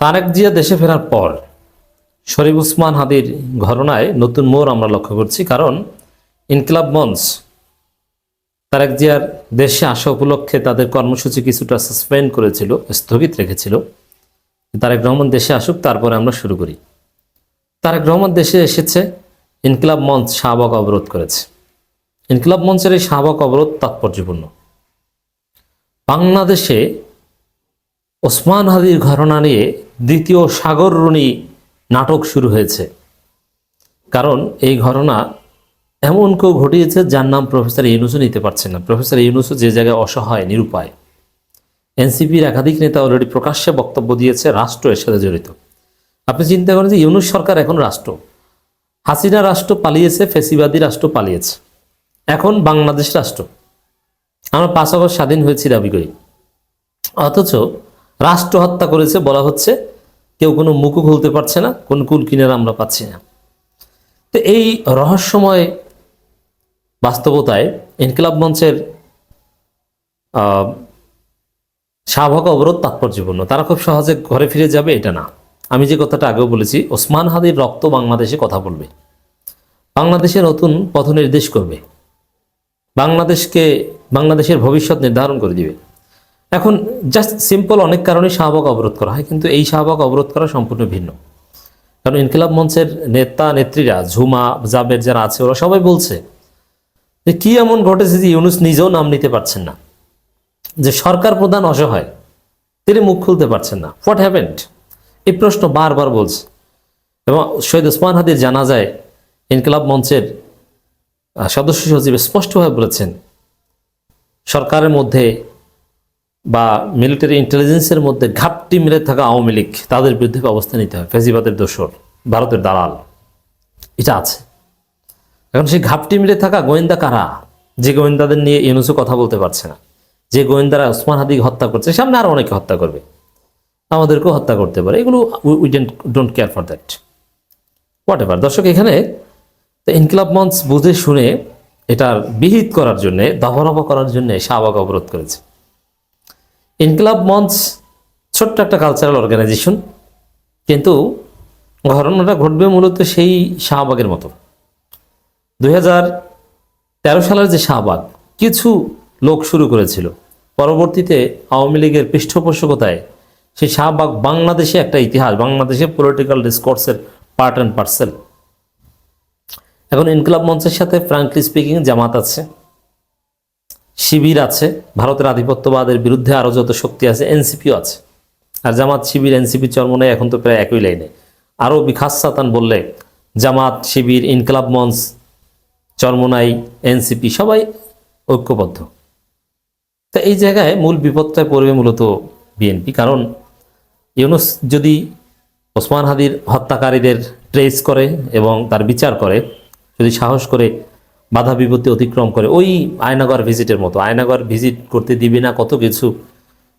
তারেক জিয়া দেশে ফেরার পর শরীফ উসমান হাদির ঘটনায় নতুন মোড় আমরা লক্ষ্য করছি, কারণ ইনকিলাব মঞ্চ তারেক জিয়ার দেশে আসা উপলক্ষে তাদের কর্মসূচি কিছুটা সাসপেন্ড করেছিল, স্থগিত রেখেছিল। তারেক রহমান দেশে আসুক, তারপরে আমরা শুরু করি। তারেক রহমান দেশে এসেছে, ইনকিলাব মঞ্চ শাহবাগ অবরোধ করেছে। ইনকিলাব মঞ্চের এই শাহবাগ অবরোধ তাৎপর্যপূর্ণ। বাংলাদেশে ওসমান হাদির ঘটনা নিয়ে দ্বিতীয় সাগররণী নাটক শুরু হয়েছে। কারণ এই ঘটনা এমন কেউ ঘটিয়েছে যার নাম প্রফেসর ইউনুসও নিতে পারছে না। প্রফেসর ইউনুসও যে জায়গায় অসহায়, নিরুপায়। এনসিপির একাধিক নেতা অলরেডি প্রকাশ্যে বক্তব্য দিয়েছে, রাষ্ট্র এর সাথে জড়িত। আপনি চিন্তা করেন যে ইউনুস সরকার এখন রাষ্ট্র। হাসিনা রাষ্ট্র পালিয়েছে, ফেসিবাদী রাষ্ট্র পালিয়েছে। এখন বাংলাদেশ রাষ্ট্র। আমরা পাঁচ আগস্ট স্বাধীন হয়েছি দাবি করি। অথচ রাষ্ট্র হত্যা করেছে বলা হচ্ছে, কেউ কোনো মুখও খুলতে পারছে না, কোন কুল কিনারা আমরা পাচ্ছি না। তো এই রহস্যময় বাস্তবতায় ইনকিলাব মঞ্চের শাহবাগ অবরোধ তাৎপর্যপূর্ণ। তারা খুব সহজে ঘরে ফিরে যাবে, এটা না। আমি যে কথাটা আগেও বলেছি, ওসমান হাদির রক্ত বাংলাদেশে কথা বলবে। বাংলাদেশে নতুন পথ নির্দেশ করবে। বাংলাদেশকে, বাংলাদেশের ভবিষ্যৎ নির্ধারণ করে দিবে। এখন জাস্ট সিম্পল অনেক কারণে শাহবাগ অবরোধ করা হয়, কিন্তু এই শাহবাগ অবরোধ করা সম্পূর্ণ ভিন্ন। কারণ ইনকিলাব মঞ্চের নেতা, নেত্রীরা, ঝুমা, জাবের যারা আছে, ওরা সবাই বলছে যে কি এমন ঘটেছে যে ইউনুস নিজেও নাম নিতে পারছেন না। যে সরকার প্রধান অসহায়, তিনি মুখ খুলতে পারছেন না। হোয়াট হ্যাপেন্ড এই প্রশ্ন বারবার বলছে। এবং শহীদ ওসমান হাদির জানা যায় ইনকিলাব মঞ্চের সদস্য সচিব স্পষ্টভাবে বলেছেন, সরকারের মধ্যে বা মিলিটারি ইন্টেলিজেন্সের মধ্যে ঘাপটি মিলে থাকা আওয়ামী লীগ, তাদের বিরুদ্ধে ব্যবস্থা নিতে হয়। ফেজিবাদের দোসর ভারতের দালাল। এটা আছে। এখন সেই ঘাপটি মিলে থাকা গোয়েন্দা কারা? যে গোয়েন্দাদের নিয়ে ইউনুসও কথা বলতে পারছে না। যে গোয়েন্দারা ওসমান হাদি হত্যা করছে সামনে আরও অনেকে হত্যা করবে। আমাদেরকেও হত্যা করতে পারে। এগুলো we don't care for that whatever দর্শক, এখানে ইনকিলাব মঞ্চ বুঝে শুনে এটার বিহিত করার জন্যে দফরফা করার জন্যে শাহবাগ অবরোধ করেছে। ইনকিলাব মঞ্চ ছোট্ট একটা কালচারাল অর্গানাইজেশন কিন্তু ঘটনাটা ঘটবে মূলত সেই শাহবাগের মতো। দুই তেরো সালের যে শাহবাগ, কিছু লোক শুরু করেছিল। পরবর্তীতে আওয়ামী লীগের পৃষ্ঠপোষকতায় সেই শাহবাগ বাংলাদেশে একটা ইতিহাস, বাংলাদেশে পলিটিক্যাল ডিসকোর্সের পার্ট অ্যান্ড পার্সেল এখন ইনকলাব মঞ্চের সাথে ফ্রাঙ্কলি স্পিকিং জামাত আছে। শিবির আছে, ভারতের আধিপত্যবাদের বিরুদ্ধে আরও যত শক্তি আছে, এনসিপিও আছে। আর জামাত শিবির, এনসিপি চরমনায় এখন তো প্রায় একই লাইনে। আরও বিখাস সাতান বললে, জামাত শিবির, ইনকিলাব মঞ্চ, চরমনাই, এনসিপি সবাই ঐক্যবদ্ধ। তা এই জায়গায় মূল বিপদটায় পড়বে মূলত বিএনপি। কারণ ইউনুস যদি ওসমান হাদির হত্যাকারীদের ট্রেস করে এবং তার বিচার করে, যদি সাহস করে বাধা বিপত্তি অতিক্রম করে। ওই আয়নাগর ভিজিটের মতো। আয়নাগর ভিজিট করতে দিবি না, কত কিছু।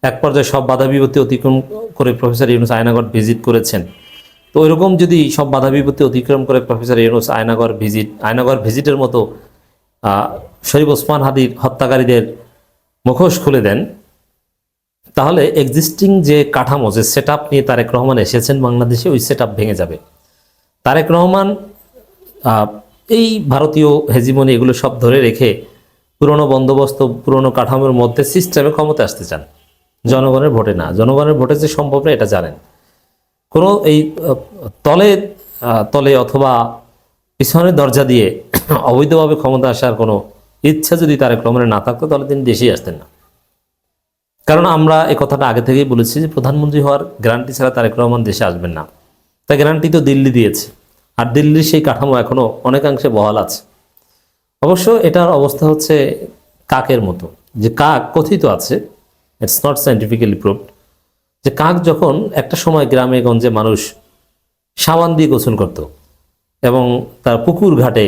এক পর্যায়ে সব বাধা বিপত্তি অতিক্রম করে প্রফেসর ইউনুস আয়নাগর ভিজিট করেছেন। তো ওইরকম যদি সব বাধা বিপত্তি অতিক্রম করে প্রফেসর ইউনুস আয়নাগর ভিজিট আয়নাগর ভিজিটের মতো শরীফ ওসমান হাদির হত্যাকারীদের মুখোশ খুলে দেন, তাহলে এক্সিস্টিং যে কাঠামো, যে সেট নিয়ে তারেক রহমান এসেছেন বাংলাদেশে, ওই সেট ভেঙে যাবে। তারেক রহমান এই ভারতীয় হেজিমনি এগুলো সব ধরে রেখে পুরনো বন্দোবস্ত, পুরনো কাঠামোর মধ্যে সিস্টেমে ক্ষমতা আসতে চান। জনগণের ভোটে না। জনগণের ভোটে যে সম্ভব না, এটা জানেন। কোনো এই তলে তলে অথবা পিছনের দরজা দিয়ে অবৈধভাবে ক্ষমতা আসার কোনো ইচ্ছা যদি তারেক রহমানের না থাকতো, তাহলে তিনি দেশেই আসতেন না। কারণ আমরা এই কথাটা আগে থেকেই বলেছি যে প্রধানমন্ত্রী হওয়ার গ্যারান্টি ছাড়া তারেক রহমান দেশে আসবেন না। তা গ্যারান্টি তো দিল্লি দিয়েছে। আর দিল্লির সেই কাঠামো এখনও অনেকাংশে বহাল আছে। অবশ্য এটার অবস্থা হচ্ছে কাকের মতো। যে কাক কথিত আছে ইটস নট সাইন্টিফিক্যালি প্রুভড যে কাক যখন একটা সময় গ্রামে গঞ্জে মানুষ সাবান দিয়ে গোসল করত এবং তার পুকুর ঘাটে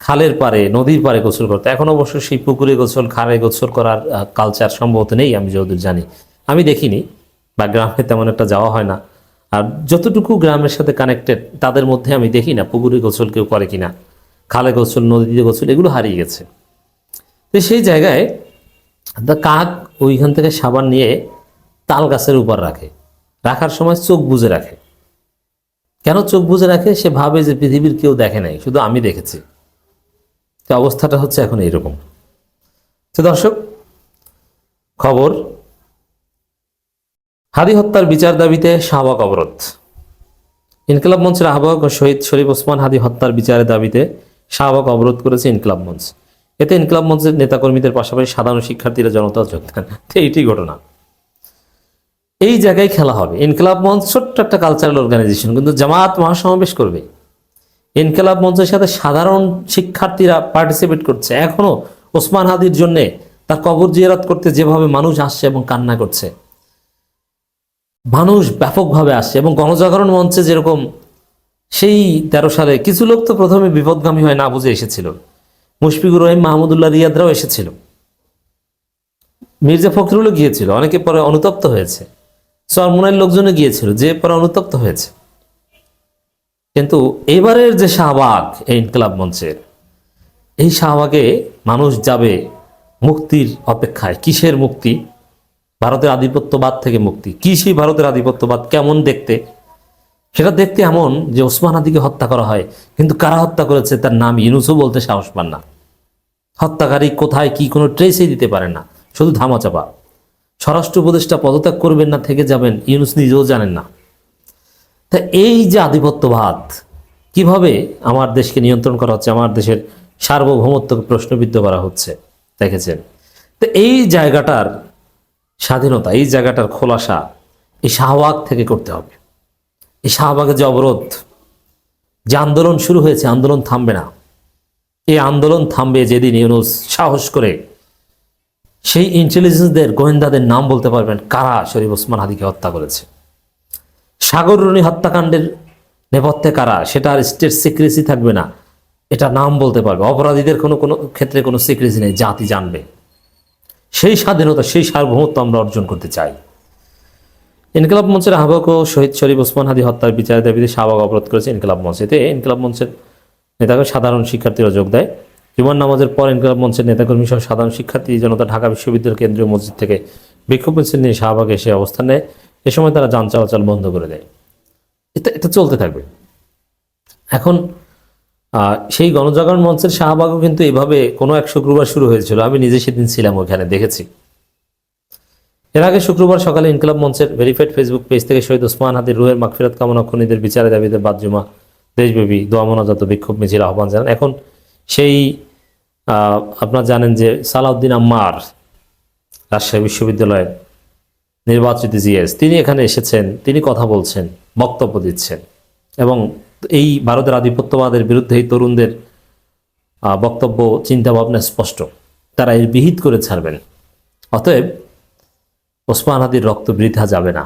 খালের পারে নদীর পারে গোসল করতো, এখন অবশ্য সেই পুকুরে গোসল, খালে গোসল করার কালচার সম্ভবত নেই, আমি যতদূর জানি। আমি দেখিনি বা গ্রামে তেমন একটা যাওয়া হয় না। আর যতটুকু গ্রামের সাথে কানেক্টেড তাদের মধ্যে আমি দেখি না পুকুরে গোসল কেউ করে কিনা, খালে গোসল, নদীতে গোসল, এগুলো হারিয়ে গেছে। তো সেই জায়গায় দ্য কাক ওইখান থেকে সাবান নিয়ে তাল গাছের উপর রাখে। রাখার সময় চোখ বুজে রাখে। কেন চোখ বুজে রাখে? সে ভাবে যে পৃথিবীর কেউ দেখে নাই, শুধু আমি দেখেছি। তো অবস্থাটা হচ্ছে এখন এইরকম। তো দর্শক, খবর হাদি হত্যার বিচার দাবিতে শাহবাগ অবরোধ। ইনকলাব মঞ্চের আহ্বায়ক ও শহীদ শরীফ ওসমান হাদি হত্যার বিচারের দাবিতে শাহবাগ অবরোধ করেছে ইনকলাব মঞ্চ। এতে ইনকলাব মঞ্চের নেতাকর্মীদের পাশাপাশি সাধারণ শিক্ষার্থীরা জনতা যোগদান তো এইটি ঘটনা। এই জায়গায় খেলা হবে। ইনকলাব মঞ্চ ছোট্ট একটা কালচারাল অর্গানাইজেশন কিন্তু জামাত মহাসমাবেশ করবে। ইনকলাব মঞ্চের সাথে সাধারণ শিক্ষার্থীরা পার্টিসিপেট করছে। এখনও ওসমান হাদির জন্য তার কবর জিয়ারত করতে যেভাবে মানুষ আসছে এবং কান্না করছে। মানুষ ব্যাপকভাবে আসছে এবং গণজাগরণ মঞ্চে যেরকম সেই তেরো সালে কিছু লোক তো প্রথমে বিপদগামী হয়ে না বুঝে এসেছিল। মুশফিকুর রহিম, মাহমুদুল্লাহ রিয়াদরাও এসেছিল। মির্জা ফখরুলও গিয়েছিল, অনেকে পরে অনুতপ্ত হয়েছে। সরমুনের লোকজনও গিয়েছিল, যে পরে অনুতপ্ত হয়েছে। কিন্তু এবারের যে শাহবাগ এই ইনকলাব মঞ্চের, এই শাহবাগে মানুষ যাবে মুক্তির অপেক্ষায়, কিসের মুক্তি? ভারতের আধিপত্যবাদ থেকে মুক্তি। কি সেই ভারতের আধিপত্যবাদ? কেমন দেখতে? সেটা দেখতে এমন যে ওসমান আদিকে হত্যা করা হয়। কিন্তু কারা হত্যা করেছে তার নাম ইউনুসও বলতে সাহস পান না। হত্যাকারী কোথায়, কি কোনো ট্রেসই দিতে পারে না। শুধু ধামাচাপা। স্বরাষ্ট্র উপদেষ্টা পদত্যাগ করবেন না, থেকে যাবেন, ইউনুস নিজেও জানেন না। তা এই যে আধিপত্যবাদ, কীভাবে আমার দেশকে নিয়ন্ত্রণ করা হচ্ছে, আমার দেশের সার্বভৌমত্বকে প্রশ্নবিদ্ধ করা হচ্ছে, দেখেছেন? তো এই জায়গাটার স্বাধীনতা, এই জায়গাটার খোলাসা এই শাহবাগ থেকে করতে হবে। এই শাহবাগের যে অবরোধ, যে আন্দোলন শুরু হয়েছে, আন্দোলন থামবে না। এই আন্দোলন থামবে যেদিন ইউনুস সাহস করে সেই ইন্টেলিজেন্সদের গোয়েন্দাদের নাম বলতে পারবেন, কারা শরীফ ওসমান হাদিকে হত্যা করেছে? সাগর সাগররণী হত্যাকাণ্ডের নেপথ্যে কারা? সেটা আর স্টেট সিক্রেসি থাকবে না। এটা নাম বলতে পারবে। অপরাধীদের কোনো কোনো ক্ষেত্রে কোনো সিক্রেসি নেই, জাতি জানবে। সেই স্বাধীনতা, সেই সার্বভৌমত্ব আমরা অর্জন করতে চাই। ইনকলাব মঞ্চের আহ্বায়ক ও শহীদ শরীফ ওসমান হাদি হত্যার বিচারের দাবিতে শাহবাগ অবরোধ করেছে ইনকলাব মঞ্চ। এতে ইনকলাব মঞ্চের নেতাকে সাধারণ শিক্ষার্থীরা যোগ দেয়। জুমার নামাজের পর ইনকলাব মঞ্চের নেতাকর্মী সহ সাধারণ শিক্ষার্থী, জনতা, ঢাকা বিশ্ববিদ্যালয় কেন্দ্রীয় মসজিদ থেকে বিক্ষোভ মিছিল নিয়ে শাহবাগে এসে অবস্থান নেয়। এ সময় তারা যান চলাচল বন্ধ করে দেয়। এটা এটা চলতে থাকবে। এখন সেই গণজাগরণ মঞ্চের শাহবাগও কিন্তু এভাবে কোনো এক শুক্রবার শুরু হয়েছিল। আমি নিজে সেদিন ছিলাম ওখানে, দেখেছি। এর আগে শুক্রবার সকালে ইনকলাব মঞ্চের ভেরিফাইড ফেসবুক পেজ থেকে শহীদ ওসমান হাদির রুহের মাগফিরাত কামনা খুনিদের বিচারে দাবিতে বাদজুমা দেশব্যাপী দোয়া মোনাজাত বিক্ষোভ মিছিল আহ্বান জানান। এখন সেই আপনারা জানেন যে সালাউদ্দিন আম্মার রাজশাহী বিশ্ববিদ্যালয়ের নির্বাচিত জিএস, তিনি এখানে এসেছেন, তিনি কথা বলছেন, বক্তব্য দিচ্ছেন এবং এই ভারতের আধিপত্যবাদের বিরুদ্ধে এই তরুণদের বক্তব্য, চিন্তাভাবনা স্পষ্ট। তারা এর বিহিত করে ছাড়বেন। অতএব ওসমান হাদির রক্ত বৃথা যাবে না।